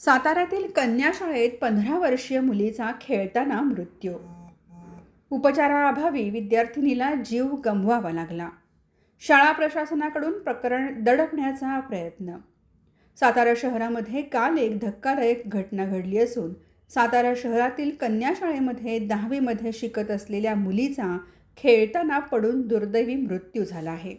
साताऱ्यातील कन्या शाळेत पंधरा वर्षीय मुलीचा खेळताना मृत्यू. उपचाराअभावी विद्यार्थिनीला जीव गमवावा लागला. शाळा प्रशासनाकडून प्रकरण दडपण्याचा प्रयत्न. सातारा शहरामध्ये काल एक धक्कादायक घटना घडली असून सातारा शहरातील कन्याशाळेमध्ये दहावीमध्ये शिकत असलेल्या मुलीचा खेळताना पडून दुर्दैवी मृत्यू झाला आहे.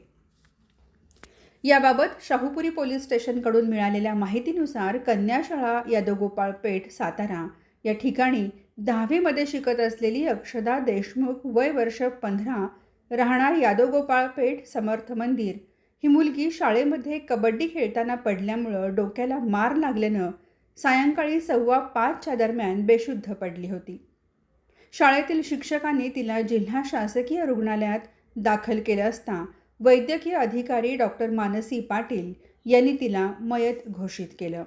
याबाबत शाहूपुरी पोलीस स्टेशनकडून मिळालेल्या माहितीनुसार कन्याशाळा यादवगोपाळ पेठ सातारा या ठिकाणी दहावीमध्ये शिकत असलेली अक्षदा देशमुख वय वर्ष पंधरा राहणार यादवगोपाळ पेठ समर्थ मंदिर. ही मुलगी शाळेमध्ये कबड्डी खेळताना पडल्यामुळं डोक्याला मार लागल्यानं सायंकाळी सव्वा पाचच्या दरम्यान बेशुद्ध पडली होती. शाळेतील शिक्षकांनी तिला जिल्हा शासकीय रुग्णालयात दाखल केलं असता वैद्यकीय अधिकारी डॉक्टर मानसी पाटील यांनी तिला मयत घोषित केलं.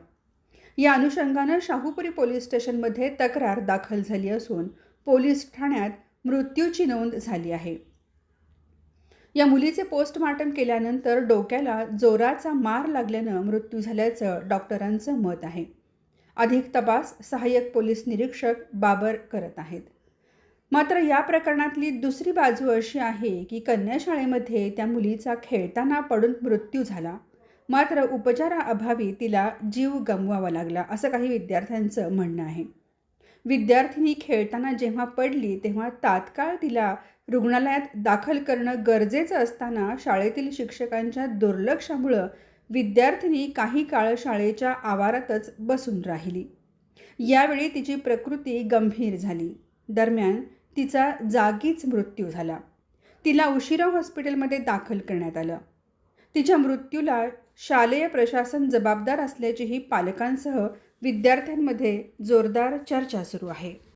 या अनुषंगानं शाहूपुरी पोलीस स्टेशनमध्ये तक्रार दाखल झाली असून पोलीस ठाण्यात मृत्यूची नोंद झाली आहे. या मुलीचे पोस्टमार्टम केल्यानंतर डोक्याला जोराचा मार लागल्यानं मृत्यू झाल्याचं डॉक्टरांचं मत आहे. अधिक तपास सहाय्यक पोलीस निरीक्षक बाबर करत आहेत. मात्र या प्रकरणातली दुसरी बाजू अशी आहे की कन्या शाळेमध्ये त्या मुलीचा खेळताना पडून मृत्यू झाला. मात्र उपचाराअभावी तिला जीव गमवावा लागला असं काही विद्यार्थ्यांचं म्हणणं आहे. विद्यार्थिनी खेळताना जेव्हा पडली तेव्हा तात्काळ तिला रुग्णालयात दाखल करणं गरजेचं असताना शाळेतील शिक्षकांच्या दुर्लक्षामुळं विद्यार्थिनी काही काळ शाळेच्या आवारातच बसून राहिली. यावेळी तिची प्रकृती गंभीर झाली. दरम्यान तिचा जागीच मृत्यू झाला. तिला उशिरा हॉस्पिटलमध्ये दाखल करण्यात आलं. तिच्या मृत्यूला शालेय प्रशासन जबाबदार असल्याचीही पालकांसह विद्यार्थ्यांमध्ये जोरदार चर्चा सुरू आहे.